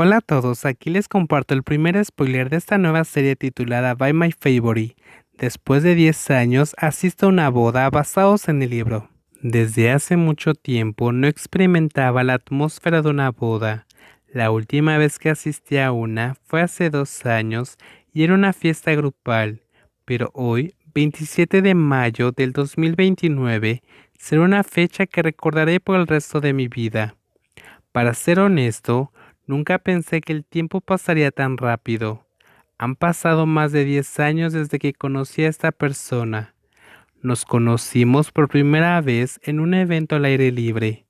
Hola a todos, aquí les comparto el primer spoiler de esta nueva serie titulada By My Favorite. Después de 10 años, asisto a una boda basados en el libro. Desde hace mucho tiempo no experimentaba la atmósfera de una boda. La última vez que asistí a una fue hace dos años y era una fiesta grupal, pero hoy, 27 de mayo del 2029, será una fecha que recordaré por el resto de mi vida. Para ser honesto, Nunca pensé que el tiempo pasaría tan rápido. Han pasado más de 10 años desde que conocí a esta persona. Nos conocimos por primera vez en un evento al aire libre.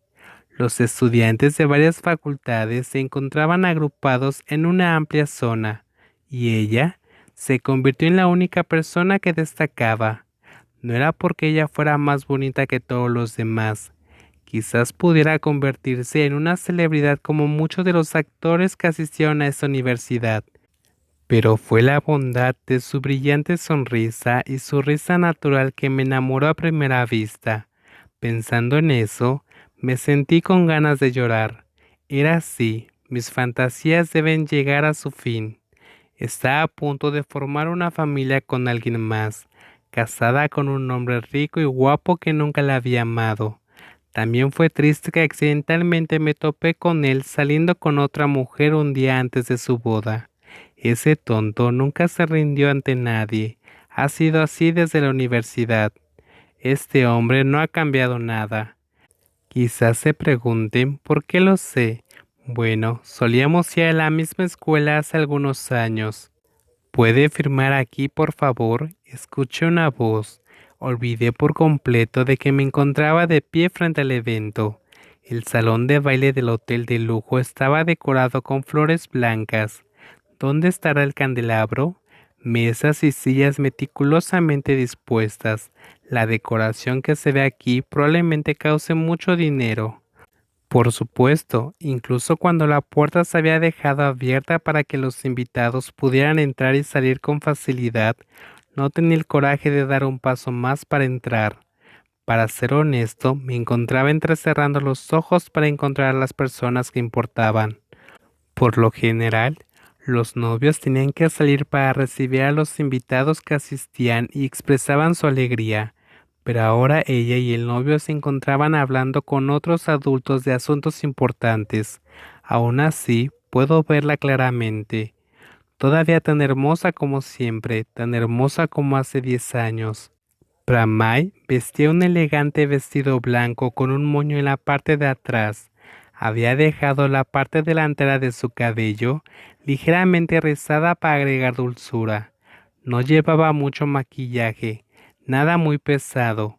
Los estudiantes de varias facultades se encontraban agrupados en una amplia zona, y ella se convirtió en la única persona que destacaba. No era porque ella fuera más bonita que todos los demás, Quizás pudiera convertirse en una celebridad como muchos de los actores que asistieron a esta universidad. Pero fue la bondad de su brillante sonrisa y su risa natural que me enamoró a primera vista. Pensando en eso, me sentí con ganas de llorar. Era así, mis fantasías deben llegar a su fin. Está a punto de formar una familia con alguien más, casada con un hombre rico y guapo que nunca la había amado. También fue triste que accidentalmente me topé con él saliendo con otra mujer un día antes de su boda. Ese tonto nunca se rindió ante nadie. Ha sido así desde la universidad. Este hombre no ha cambiado nada. Quizás se pregunten por qué lo sé. Bueno, solíamos ir a la misma escuela hace algunos años. ¿Puede firmar aquí, por favor? Escuché una voz. Olvidé por completo de que me encontraba de pie frente al evento. El salón de baile del hotel de lujo estaba decorado con flores blancas. ¿Dónde estará el candelabro? Mesas y sillas meticulosamente dispuestas. La decoración que se ve aquí probablemente cause mucho dinero. Por supuesto, incluso cuando la puerta se había dejado abierta para que los invitados pudieran entrar y salir con facilidad, no tenía el coraje de dar un paso más para entrar. Para ser honesto, me encontraba entrecerrando los ojos para encontrar a las personas que importaban. Por lo general, los novios tenían que salir para recibir a los invitados que asistían y expresaban su alegría, pero ahora ella y el novio se encontraban hablando con otros adultos de asuntos importantes. Aún así, puedo verla claramente todavía tan hermosa como siempre, tan hermosa como hace diez años. Pramay vestía un elegante vestido blanco con un moño en la parte de atrás. Había dejado la parte delantera de su cabello ligeramente rizada para agregar dulzura. No llevaba mucho maquillaje, nada muy pesado.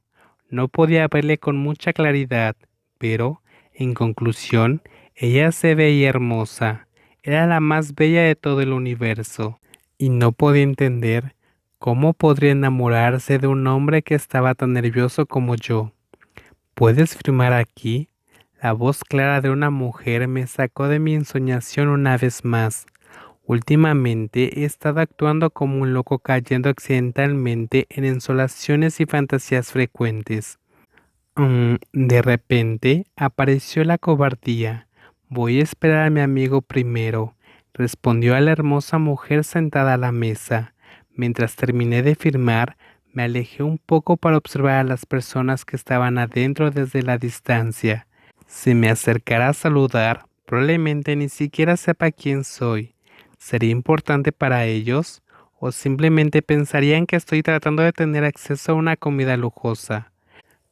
No podía verle con mucha claridad, pero, en conclusión, ella se veía hermosa. Era la más bella de todo el universo, y no podía entender cómo podría enamorarse de un hombre que estaba tan nervioso como yo. ¿Puedes firmar aquí? La voz clara de una mujer me sacó de mi ensoñación una vez más. Últimamente he estado actuando como un loco cayendo accidentalmente en ensolaciones y fantasías frecuentes. Mm, de repente apareció la cobardía. Voy a esperar a mi amigo primero, respondió a la hermosa mujer sentada a la mesa. Mientras terminé de firmar, me alejé un poco para observar a las personas que estaban adentro desde la distancia. Si me acercara a saludar, probablemente ni siquiera sepa quién soy. ¿Sería importante para ellos? ¿O simplemente pensarían que estoy tratando de tener acceso a una comida lujosa?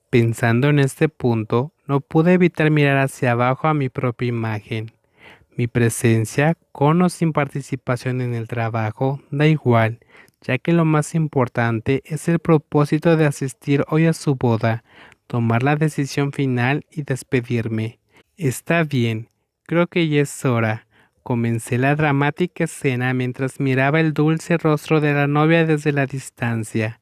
Pensando en este punto, no pude evitar mirar hacia abajo a mi propia imagen. Mi presencia, con o sin participación en el trabajo, da igual, ya que lo más importante es el propósito de asistir hoy a su boda, tomar la decisión final y despedirme. Está bien, creo que ya es hora. Comencé la dramática escena mientras miraba el dulce rostro de la novia desde la distancia.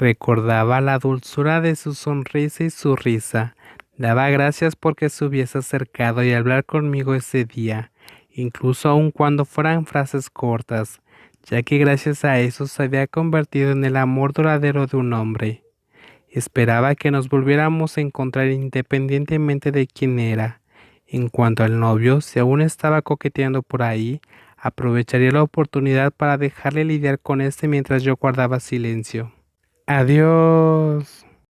Recordaba la dulzura de su sonrisa y su risa, Daba gracias porque se hubiese acercado y hablar conmigo ese día, incluso aun cuando fueran frases cortas, ya que gracias a eso se había convertido en el amor duradero de un hombre. Esperaba que nos volviéramos a encontrar independientemente de quién era. En cuanto al novio, si aún estaba coqueteando por ahí, aprovecharía la oportunidad para dejarle lidiar con este mientras yo guardaba silencio. Adiós.